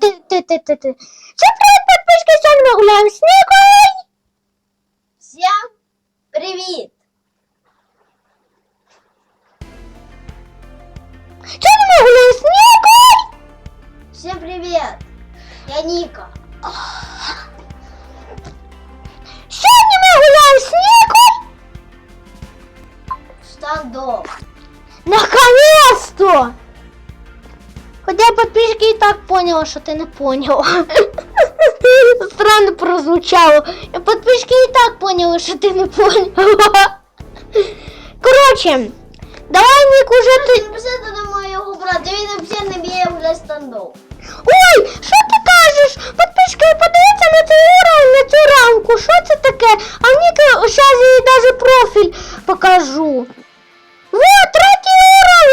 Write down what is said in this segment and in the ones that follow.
Ти, ти, ти, ти, ти. Всім привіт, підписчики, сьогодні ми гуляємо з Нікою. Всем привет! Сьогодні ми гуляємо з Нікою. Всем привет! Я Ника. Подписчики и так поняла, что ты не понял. Странно прозвучало. Подписчики и так поняли, что ты не понял. Короче, давай, Ник, уже Ти писати до моєго брата, він взагалі не б'є вже стандов. Ой, що ти кажеш? Подписчики, подивіться на цей уровень, на цю рамку. Що це таке? А Ніка, зараз я їй даже профіль покажу. Вот, третій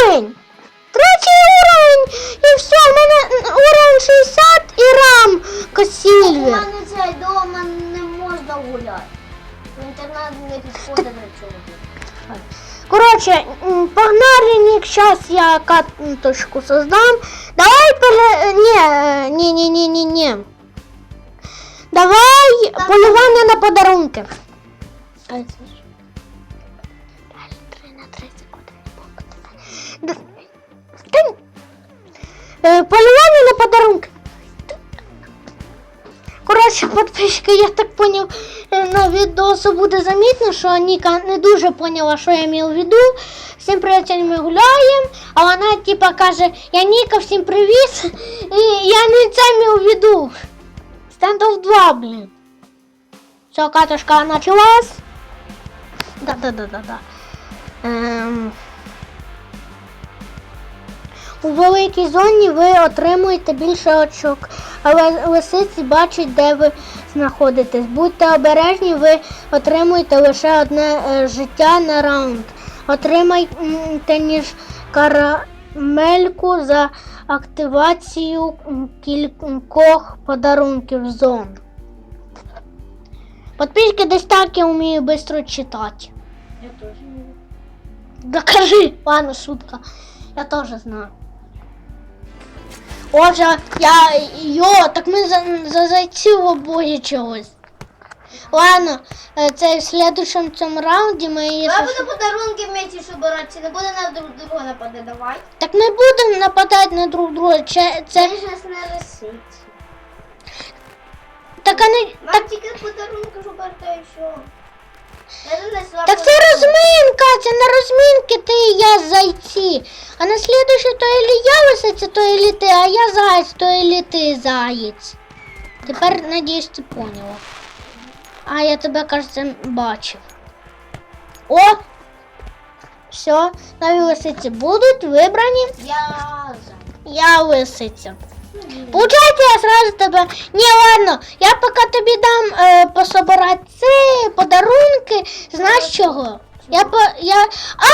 уровень. Я карточку создам. Давай поле... Не, не, не, не, не, не. Давай Там- полювання на подарунки. Полювання на що? Коротше, подписчики, я так поняв, е, на відео буде замітно, що Ніка не дуже поняла, що я мав в виду. Всім привіт, ми гуляємо, а вона типа каже, я Ніка, всім привіт. І я не це мав в виду. Стендов 2, блін. Все, катушка началась. Да-да-да-да-да. Ем... У великій зоні ви отримуєте більше очок, але лисиці бачать, де ви знаходитесь. Будьте обережні, ви отримуєте лише одне е, життя на раунд. Отримайте ніж карамельку за активацію кількох подарунків зон. Подписки десь так я вмію швидко читати. Я теж не Докажи, ладно, шутка. Я тоже знаю. Отже, я. Йо, так ми за, за зайців обоє чогось. Ладно, е, це в следующому цьому раунді ми її. Давай щось- подарунки вместе собирати, не буде на друг друга нападе, давай. Так ми будемо нападати на друг друга. Це, Це ж нас не лисиці. Так, а не... Нам так, тільки подарунки шукати, і все. Я не так це. Розминка, це на розмінки ти і я зайці. А на слідуючий то ілі я лисиця, то ілі ти, а я заєць, то ілі ти заєць. Тепер, надіюсь, ти поняла. А я тебе, кажеться, бачив. О! Все, нові лисиці будуть вибрані. Я за. Я лисиця. Получається, я сразу тебе. Ні, ладно, я поки тобі дам е, пособирати це, подарунки. Знаєш чого? Я по я. А,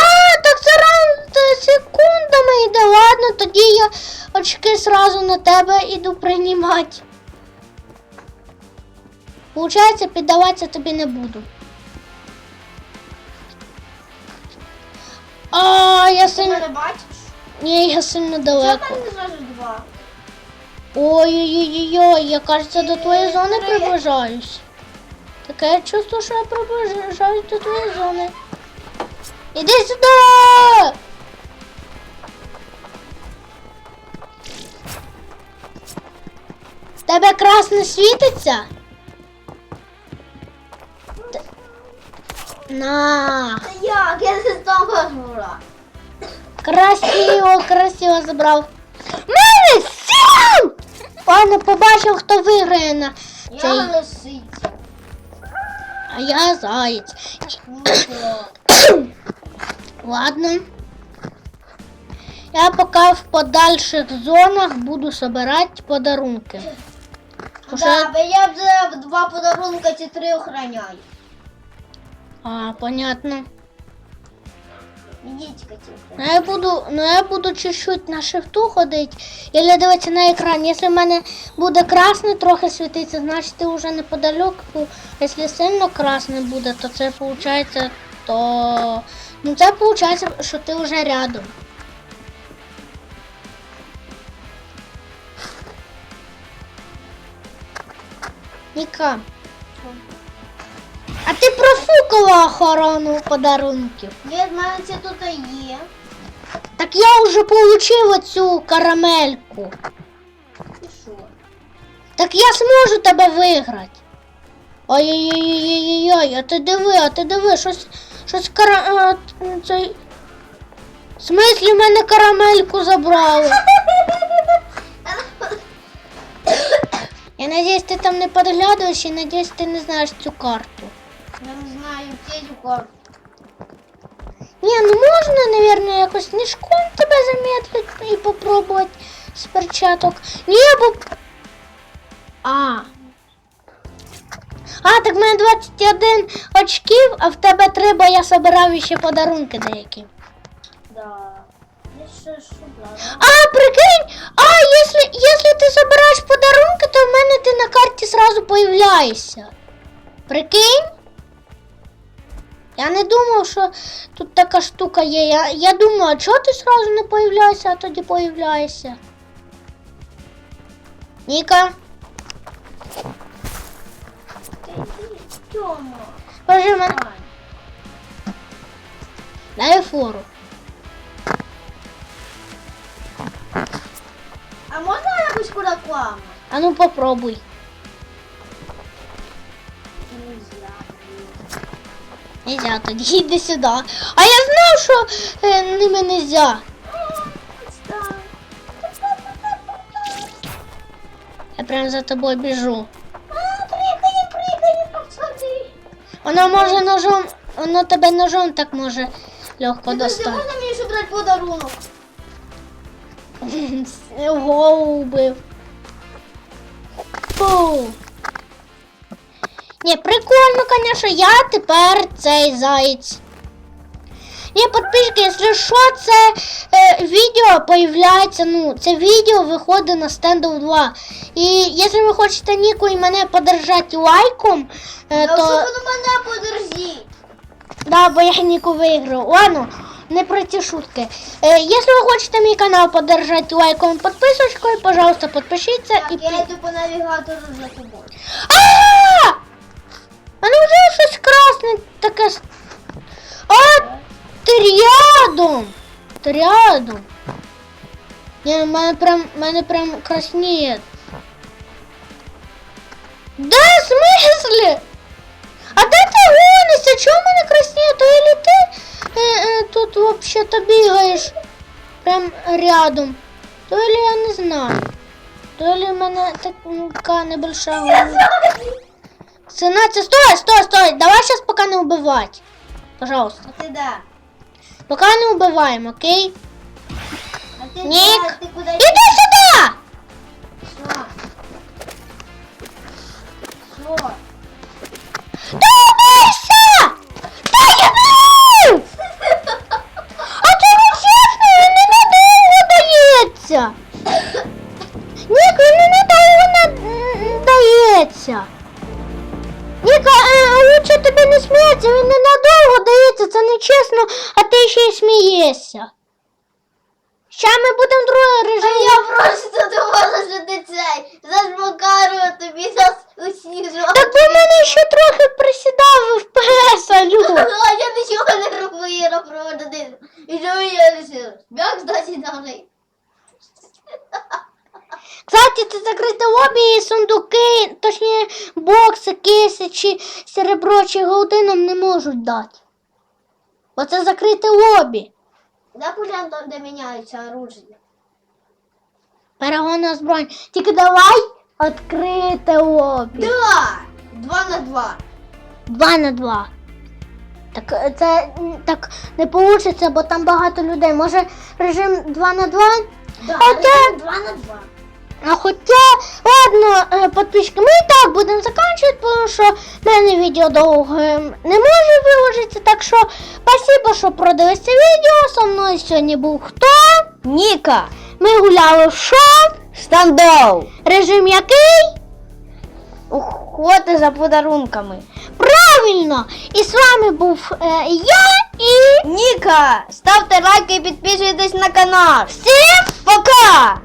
так це раунд секундами йде. Ладно, тоді я очки сразу на тебе іду приймати. Получається, піддаватися тобі не буду. А, я Ти сильно. мене бачиш? Ні, я сильно Чого далеко. там не зразу два? Ой-ой-ой, я кажется, до твоєї зони приближаюсь. Таке чувство, що я приближаюсь до твоєї зони. Іди сюди! В Тебе красне світиться? Т- На! Як? Я не з того жура. Красиво, красиво забрав. Мене сім! Ладно, побачив, хто виграє на Я цей. лисиця. А я заєць. Ладно. Я поки в подальших зонах буду собирати подарунки. Да, бо я вже два подарунка чи три охраняю. А, понятно. Ідіть, Катюха. Ну я буду, ну я буду чуть-чуть на шифту ходити і дивитися на екран. Якщо в мене буде красне трохи світитися, значить ти вже неподалеку. Якщо сильно красне буде, то це виходить, то. Ну це виходить, що ти вже рядом. Ніка. А ти профукала охорону подарунків. Ні, в мене це тут є. Так я вже получила цю карамельку. І що? Так я зможу тебе виграти. Ой-ой-ой-ой-ой-ой, а ти диви, а ти диви, щось, щось кара... цей... В смислі в мене карамельку забрали? Я надіюсь, ти там не підглядуєш і надіюсь, ти не знаєш цю карту. Я не знаю, цю карту. Ні, ну можна, наверное, якось снежком тебе замедлити і попробувати з перчаток. Ні, бо. А. А, так в мене 21 очків, а в тебе 3, бо я собирав ще подарунки деякі. Да. Я ще шукала. А, прикинь! А, якщо, якщо ти собираєш подарунки, то в мене ти на карті сразу появляєшся. Прикинь? Я не думав, що тут така штука є. Я, я думаю, а чого ти сразу не появляєшся, а тоді появляєшся? Ніка, Тьома. покажи мене. Дай фору. А можна якусь рекламу? А ну попробуй. Нельзя. Нельзя, тоді йди сюди. А я знав, що е, ними нельзя. Я прям за тобою біжу. Воно може ножом, воно тебе ножом так може легко Ти достати. можна мені зібрати подарунок? Голову убив. Фу. Ні, прикольно, конечно, я тепер цей заєць. Ні, подписчики, якщо що, це е, відео появляється, ну, це відео виходить на стендов 2. І якщо ви хочете Ніку і мене подержати лайком, е, то... особливо мене подержіть. Да, бо я Ніку виграв. Ладно, не про ті шутки. Е, якщо ви хочете мій канал поддержать лайком, підписочкою, пожалуйста, підпишіться Так, і я йду по навігатору за тобою. А! А ну вже щось красне таке с- А, ти рядом. Ти рядом. Ні, в мене прям, в мене прям красніє. Да, в смысле? А де ти гонишся? Чому в мене красніє? То или ти е, е, тут вообще-то бігаєш прям рядом? То или я не знаю. То или в мене така небольшая голова. Сына, ты стой, стой, стой. Давай сейчас пока не убивать. Пожалуйста. А ти де? Пока не убиваем, окей? А? Ти куди Иди сюда! Что? Что? Да ти ще смієшся. Ща ми будемо другий А режим. я просто думала, що ти цей зажмакарую тобі за усі Так бо в мене ще трохи присідав ФПС, алю. А я нічого не робив, я проводити. І що я лишила? Як здати далі? Кстати, це закрите лобі і сундуки, точніше бокси, кейси чи серебро чи голди нам не можуть дати. Бо це закрите лобі. Да пулян там, де міняються оружие. Перегонна зброя. Тільки давай відкрите лобі. Да! Два на два. Два на два. Так е, це так не вийде, бо там багато людей. Може режим 2 на 2? Да, А режим два на два. А хоча, ладно, е, підписчики, ми і так будемо закінчувати, тому що в мене відео довго е, не може виложитися. Так що спасибо, що продивилися відео. Со мною сьогодні був хто? Ніка, Ми гуляли в що? стандов. Режим який? Охоти за подарунками. Правильно! І з вами був е, я і Ніка, ставте лайки і підписуйтесь на канал. всім Пока!